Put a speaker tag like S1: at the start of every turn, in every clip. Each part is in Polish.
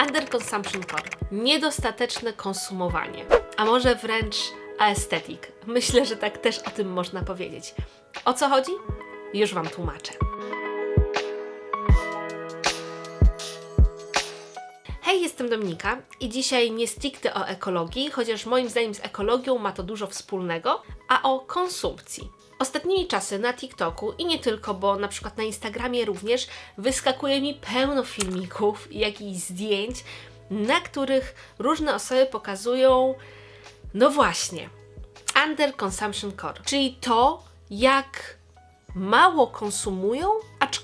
S1: Under consumption core. Niedostateczne konsumowanie. A może wręcz aesthetic. Myślę, że tak też o tym można powiedzieć. O co chodzi? Już Wam tłumaczę. Hej, jestem Dominika i dzisiaj nie stricte o ekologii, chociaż moim zdaniem z ekologią ma to dużo wspólnego, a o konsumpcji. Ostatnimi czasy na TikToku i nie tylko, bo na przykład na Instagramie również wyskakuje mi pełno filmików i jakichś zdjęć, na których różne osoby pokazują, no właśnie, under consumption core, czyli to, jak mało konsumują,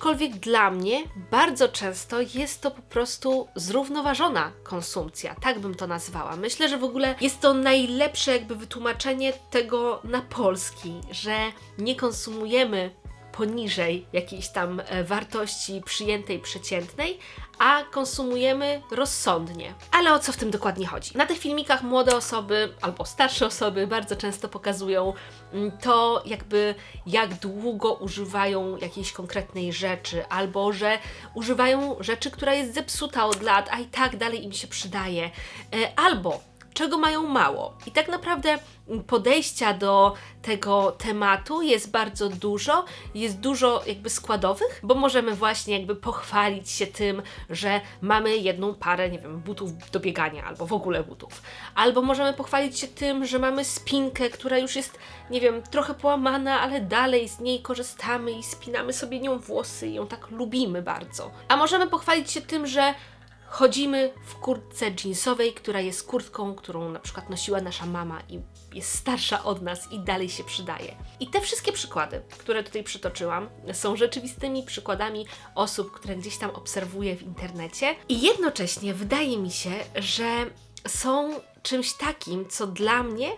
S1: aczkolwiek dla mnie bardzo często jest to po prostu zrównoważona konsumpcja, tak bym to nazwała. Myślę, że w ogóle jest to najlepsze jakby wytłumaczenie tego na polski, że nie konsumujemy poniżej jakiejś tam e, wartości przyjętej, przeciętnej, a konsumujemy rozsądnie. Ale o co w tym dokładnie chodzi? Na tych filmikach młode osoby albo starsze osoby bardzo często pokazują mm, to, jakby jak długo używają jakiejś konkretnej rzeczy, albo że używają rzeczy, która jest zepsuta od lat, a i tak dalej im się przydaje, E, albo czego mają mało. I tak naprawdę podejścia do tego tematu jest bardzo dużo, jest dużo jakby składowych, bo możemy właśnie jakby pochwalić się tym, że mamy jedną parę, nie wiem, butów do biegania albo w ogóle butów. Albo możemy pochwalić się tym, że mamy spinkę, która już jest, nie wiem, trochę połamana, ale dalej z niej korzystamy i spinamy sobie nią włosy i ją tak lubimy bardzo. A możemy pochwalić się tym, że chodzimy w kurtce jeansowej, która jest kurtką, którą na przykład nosiła nasza mama i jest starsza od nas i dalej się przydaje. I te wszystkie przykłady, które tutaj przytoczyłam, są rzeczywistymi przykładami osób, które gdzieś tam obserwuję w internecie i jednocześnie wydaje mi się, że są czymś takim, co dla mnie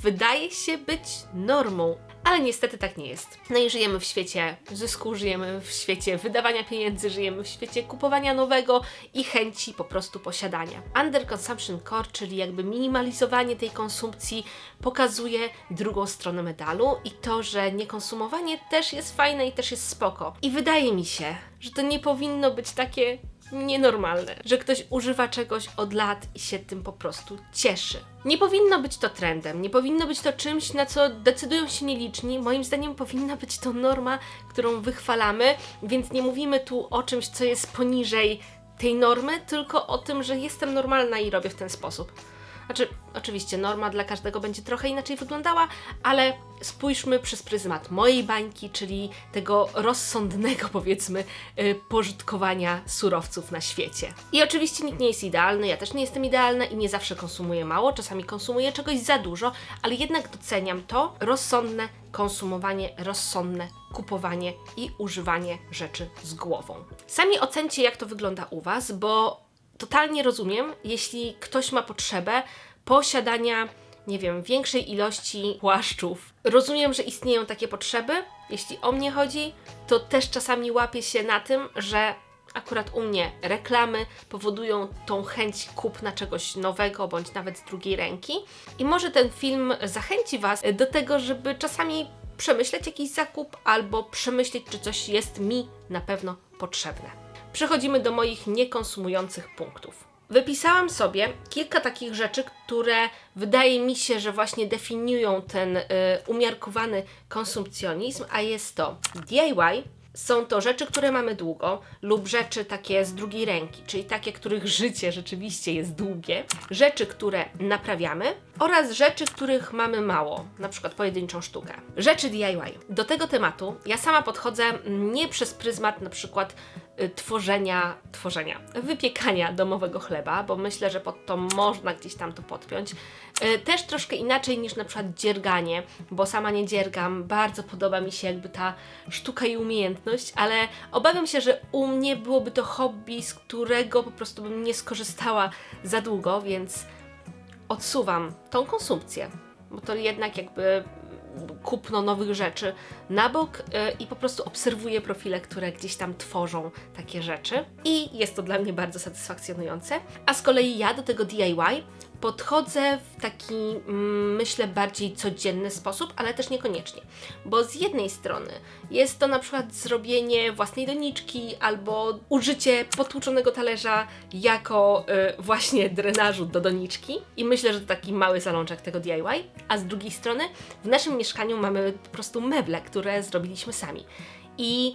S1: wydaje się być normą, ale niestety tak nie jest. No i żyjemy w świecie zysku, żyjemy w świecie wydawania pieniędzy, żyjemy w świecie kupowania nowego i chęci po prostu posiadania. Under consumption core, czyli jakby minimalizowanie tej konsumpcji, pokazuje drugą stronę medalu i to, że niekonsumowanie też jest fajne i też jest spoko. I wydaje mi się, że to nie powinno być takie nienormalne, że ktoś używa czegoś od lat i się tym po prostu cieszy. Nie powinno być to trendem, nie powinno być to czymś, na co decydują się nieliczni. Moim zdaniem powinna być to norma, którą wychwalamy, więc nie mówimy tu o czymś, co jest poniżej tej normy, tylko o tym, że jestem normalna i robię w ten sposób. Znaczy, oczywiście norma dla każdego będzie trochę inaczej wyglądała, ale spójrzmy przez pryzmat mojej bańki, czyli tego rozsądnego, powiedzmy, y, pożytkowania surowców na świecie. I oczywiście nikt nie jest idealny, ja też nie jestem idealna i nie zawsze konsumuję mało, czasami konsumuję czegoś za dużo, ale jednak doceniam to rozsądne konsumowanie, rozsądne kupowanie i używanie rzeczy z głową. Sami ocencie, jak to wygląda u Was, bo totalnie rozumiem, jeśli ktoś ma potrzebę posiadania, nie wiem, większej ilości płaszczów. Rozumiem, że istnieją takie potrzeby. Jeśli o mnie chodzi, to też czasami łapię się na tym, że akurat u mnie reklamy powodują tą chęć kupna czegoś nowego bądź nawet z drugiej ręki. I może ten film zachęci Was do tego, żeby czasami przemyśleć jakiś zakup albo przemyśleć, czy coś jest mi na pewno potrzebne przechodzimy do moich niekonsumujących punktów. Wypisałam sobie kilka takich rzeczy, które wydaje mi się, że właśnie definiują ten y, umiarkowany konsumpcjonizm, a jest to DIY. Są to rzeczy, które mamy długo, lub rzeczy takie z drugiej ręki, czyli takie, których życie rzeczywiście jest długie, rzeczy, które naprawiamy oraz rzeczy, których mamy mało, na przykład pojedynczą sztukę. Rzeczy DIY. Do tego tematu ja sama podchodzę nie przez pryzmat na przykład tworzenia, tworzenia, wypiekania domowego chleba, bo myślę, że pod to można gdzieś tam to podpiąć. Y, Też troszkę inaczej niż na przykład dzierganie, bo sama nie dziergam, bardzo podoba mi się jakby ta sztuka i umiejętność, ale obawiam się, że u mnie byłoby to hobby, z którego po prostu bym nie skorzystała za długo, więc odsuwam tą konsumpcję, bo to jednak jakby kupno nowych rzeczy na bok y, i po prostu obserwuję profile, które gdzieś tam tworzą takie rzeczy i jest to dla mnie bardzo satysfakcjonujące. A z kolei ja do tego DIY podchodzę w taki, mm, myślę, bardziej codzienny sposób, ale też niekoniecznie. Bo z jednej strony jest to na przykład zrobienie własnej doniczki albo użycie potłuczonego talerza jako y, właśnie drenażu do doniczki. I myślę, że to taki mały zalączek tego DIY. A z drugiej strony w naszym mieszkaniu mamy po prostu meble, które zrobiliśmy sami. I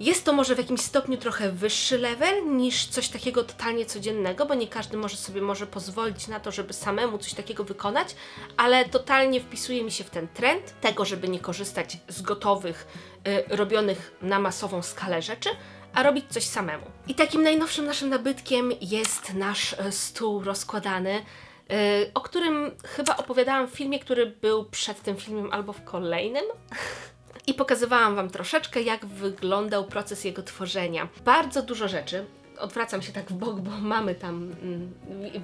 S1: jest to może w jakimś stopniu trochę wyższy level niż coś takiego totalnie codziennego, bo nie każdy może sobie może pozwolić na to, żeby samemu coś takiego wykonać, ale totalnie wpisuje mi się w ten trend tego, żeby nie korzystać z gotowych, y, robionych na masową skalę rzeczy, a robić coś samemu. I takim najnowszym naszym nabytkiem jest nasz y, stół rozkładany, y, o którym chyba opowiadałam w filmie, który był przed tym filmem albo w kolejnym. i pokazywałam Wam troszeczkę, jak wyglądał proces jego tworzenia. Bardzo dużo rzeczy. Odwracam się tak w bok, bo mamy tam, mm,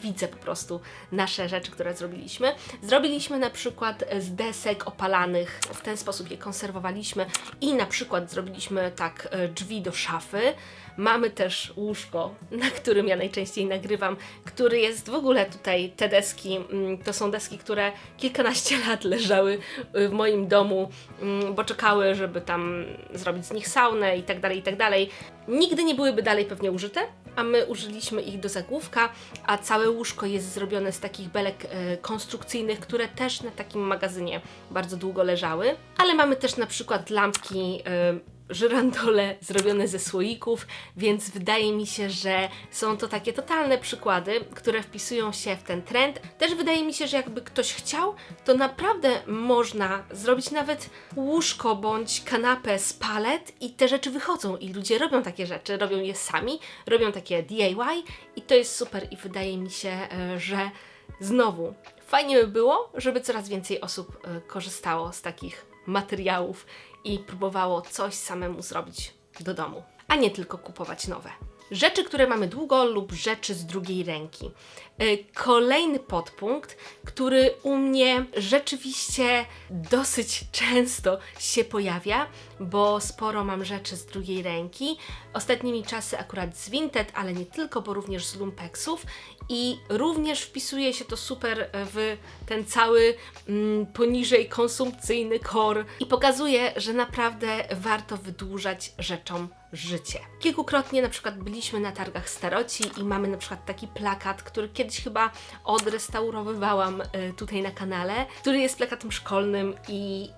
S1: widzę po prostu nasze rzeczy, które zrobiliśmy. Zrobiliśmy na przykład z desek opalanych, w ten sposób je konserwowaliśmy i na przykład zrobiliśmy tak e, drzwi do szafy. Mamy też łóżko, na którym ja najczęściej nagrywam, który jest w ogóle tutaj, te deski, mm, to są deski, które kilkanaście lat leżały y, w moim domu, mm, bo czekały, żeby tam zrobić z nich saunę i tak dalej, i tak dalej. Nigdy nie byłyby dalej pewnie użyte, a my użyliśmy ich do zagłówka, a całe łóżko jest zrobione z takich belek e, konstrukcyjnych, które też na takim magazynie bardzo długo leżały. Ale mamy też na przykład lampki e, żyrandole zrobione ze słoików, więc wydaje mi się, że są to takie totalne przykłady, które wpisują się w ten trend. Też wydaje mi się, że jakby ktoś chciał, to naprawdę można zrobić nawet łóżko bądź kanapę z palet i te rzeczy wychodzą i ludzie robią takie rzeczy, robią je sami, robią takie DIY i to jest super i wydaje mi się, e, że znowu fajnie by było, żeby coraz więcej osób e, korzystało z takich materiałów i próbowało coś samemu zrobić do domu, a nie tylko kupować nowe. Rzeczy, które mamy długo lub rzeczy z drugiej ręki. Y, kolejny podpunkt, który u mnie rzeczywiście dosyć często się pojawia, bo sporo mam rzeczy z drugiej ręki. Ostatnimi czasy akurat z Vinted, ale nie tylko, bo również z Lumpexów i również wpisuje się to super w ten cały mm, poniżej konsumpcyjny core i pokazuje, że naprawdę warto wydłużać rzeczom życie. Kilkukrotnie na przykład byliśmy na targach staroci i mamy na przykład taki plakat, który kiedyś chyba odrestaurowywałam y, tutaj na kanale, który jest plakatem szkolnym i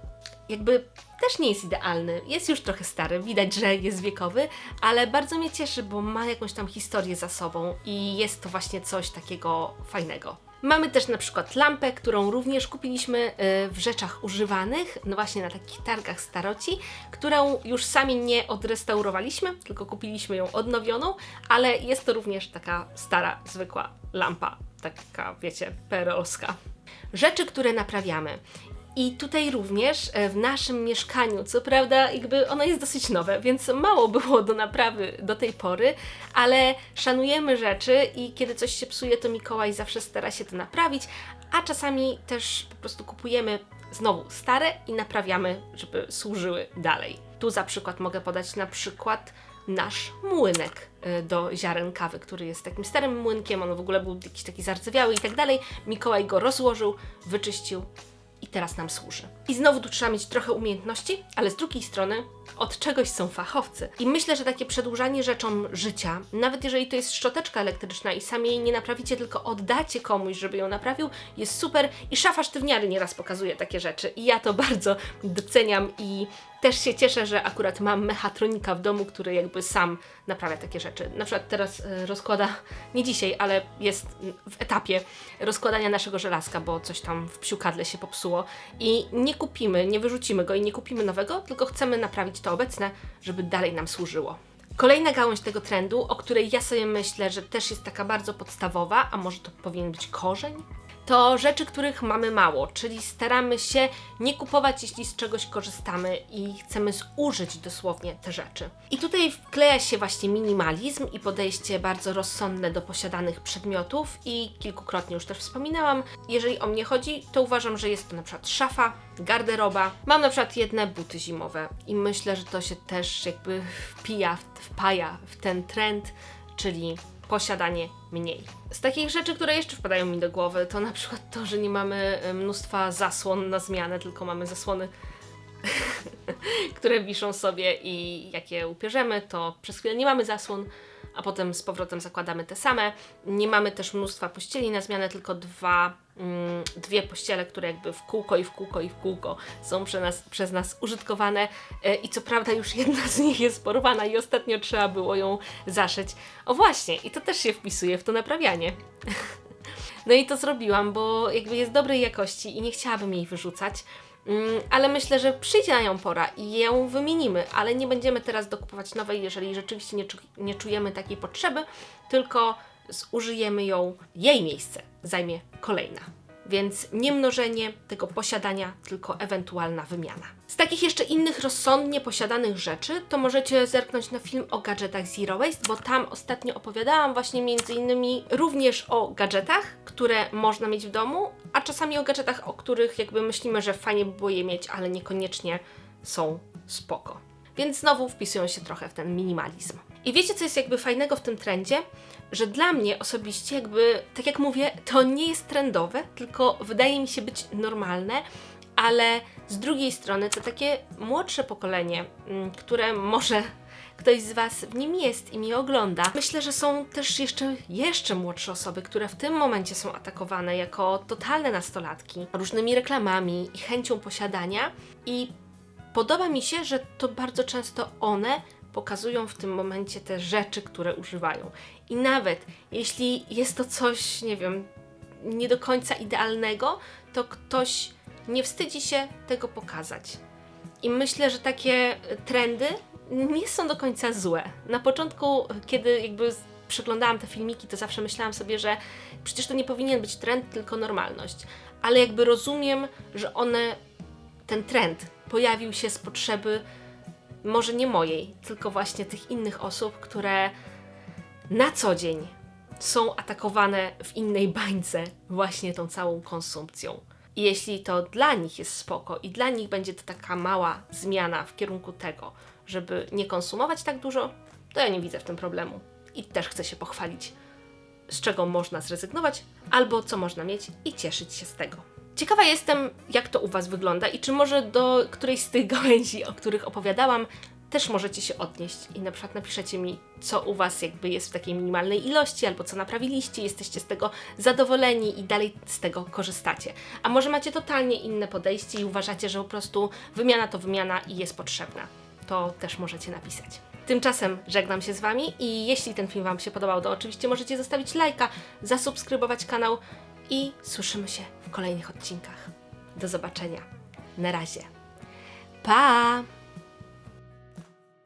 S1: jakby też nie jest idealny. Jest już trochę stary, widać, że jest wiekowy, ale bardzo mnie cieszy, bo ma jakąś tam historię za sobą i jest to właśnie coś takiego fajnego. Mamy też na przykład lampę, którą również kupiliśmy y, w rzeczach używanych, no właśnie na takich targach staroci, którą już sami nie odrestaurowaliśmy, tylko kupiliśmy ją odnowioną, ale jest to również taka stara, zwykła lampa, taka wiecie, perolska. Rzeczy, które naprawiamy. I tutaj również e, w naszym mieszkaniu, co prawda, jakby ono jest dosyć nowe, więc mało było do naprawy do tej pory, ale szanujemy rzeczy i kiedy coś się psuje, to Mikołaj zawsze stara się to naprawić, a czasami też po prostu kupujemy znowu stare i naprawiamy, żeby służyły dalej. Tu za przykład mogę podać na przykład nasz młynek e, do ziaren kawy, który jest takim starym młynkiem, on w ogóle był jakiś taki zardzewiały i tak dalej. Mikołaj go rozłożył, wyczyścił i teraz nam służy. I znowu tu trzeba mieć trochę umiejętności, ale z drugiej strony od czegoś są fachowcy. I myślę, że takie przedłużanie rzeczom życia, nawet jeżeli to jest szczoteczka elektryczna i sami jej nie naprawicie, tylko oddacie komuś, żeby ją naprawił, jest super i szafa sztywniary nieraz pokazuje takie rzeczy. I ja to bardzo doceniam i też się cieszę, że akurat mam mechatronika w domu, który jakby sam naprawia takie rzeczy. Na przykład teraz e, rozkłada, nie dzisiaj, ale jest w etapie rozkładania naszego żelazka, bo coś tam w psiukadle się popsuło i nie kupimy, nie wyrzucimy go i nie kupimy nowego, tylko chcemy naprawić to obecne, żeby dalej nam służyło. Kolejna gałąź tego trendu, o której ja sobie myślę, że też jest taka bardzo podstawowa, a może to powinien być korzeń? To rzeczy, których mamy mało, czyli staramy się nie kupować, jeśli z czegoś korzystamy i chcemy zużyć dosłownie te rzeczy. I tutaj wkleja się właśnie minimalizm i podejście bardzo rozsądne do posiadanych przedmiotów i kilkukrotnie już też wspominałam, jeżeli o mnie chodzi, to uważam, że jest to na przykład szafa, garderoba. Mam na przykład jedne buty zimowe i myślę, że to się też jakby wpija, wpaja w ten trend, czyli posiadanie mniej. Z takich rzeczy, które jeszcze wpadają mi do głowy, to na przykład to, że nie mamy e, mnóstwa zasłon na zmianę, tylko mamy zasłony które wiszą sobie i jak je upierzemy, to przez chwilę nie mamy zasłon, a potem z powrotem zakładamy te same. Nie mamy też mnóstwa pościeli na zmianę, tylko dwa, mm, dwie pościele, które jakby w kółko i w kółko i w kółko są przez nas, przez nas użytkowane e, i co prawda już jedna z nich jest porwana i ostatnio trzeba było ją zaszyć. O właśnie, i to też się wpisuje w to naprawianie. No i to zrobiłam, bo jakby jest dobrej jakości i nie chciałabym jej wyrzucać. Mm, ale myślę, że przyjdzie na nią pora i ją wymienimy, ale nie będziemy teraz dokupować nowej, jeżeli rzeczywiście nie, czu- nie czujemy takiej potrzeby, tylko zużyjemy ją, jej miejsce zajmie kolejna. Więc nie mnożenie tego posiadania, tylko ewentualna wymiana. Z takich jeszcze innych rozsądnie posiadanych rzeczy, to możecie zerknąć na film o gadżetach Zero Waste, bo tam ostatnio opowiadałam właśnie między innymi również o gadżetach, które można mieć w domu, a czasami o gadżetach, o których jakby myślimy, że fajnie by było je mieć, ale niekoniecznie są spoko. Więc znowu wpisują się trochę w ten minimalizm. I wiecie, co jest jakby fajnego w tym trendzie? Że dla mnie osobiście, jakby, tak jak mówię, to nie jest trendowe, tylko wydaje mi się być normalne, ale z drugiej strony to takie młodsze pokolenie, mm, które może ktoś z Was w nim jest i mnie ogląda. Myślę, że są też jeszcze, jeszcze młodsze osoby, które w tym momencie są atakowane jako totalne nastolatki różnymi reklamami i chęcią posiadania i Podoba mi się, że to bardzo często one pokazują w tym momencie te rzeczy, które używają. I nawet jeśli jest to coś, nie wiem, nie do końca idealnego, to ktoś nie wstydzi się tego pokazać. I myślę, że takie trendy nie są do końca złe. Na początku, kiedy jakby przeglądałam te filmiki, to zawsze myślałam sobie, że przecież to nie powinien być trend, tylko normalność. Ale jakby rozumiem, że one ten trend pojawił się z potrzeby może nie mojej, tylko właśnie tych innych osób, które na co dzień są atakowane w innej bańce właśnie tą całą konsumpcją. I jeśli to dla nich jest spoko i dla nich będzie to taka mała zmiana w kierunku tego, żeby nie konsumować tak dużo, to ja nie widzę w tym problemu. I też chcę się pochwalić, z czego można zrezygnować, albo co można mieć i cieszyć się z tego. Ciekawa jestem, jak to u Was wygląda i czy może do którejś z tych gałęzi, o których opowiadałam, też możecie się odnieść i na przykład napiszecie mi, co u Was jakby jest w takiej minimalnej ilości, albo co naprawiliście, jesteście z tego zadowoleni i dalej z tego korzystacie. A może macie totalnie inne podejście i uważacie, że po prostu wymiana to wymiana i jest potrzebna. To też możecie napisać. Tymczasem żegnam się z Wami i jeśli ten film Wam się podobał, to oczywiście możecie zostawić lajka, zasubskrybować kanał i słyszymy się w kolejnych odcinkach. Do zobaczenia. Na razie. Pa!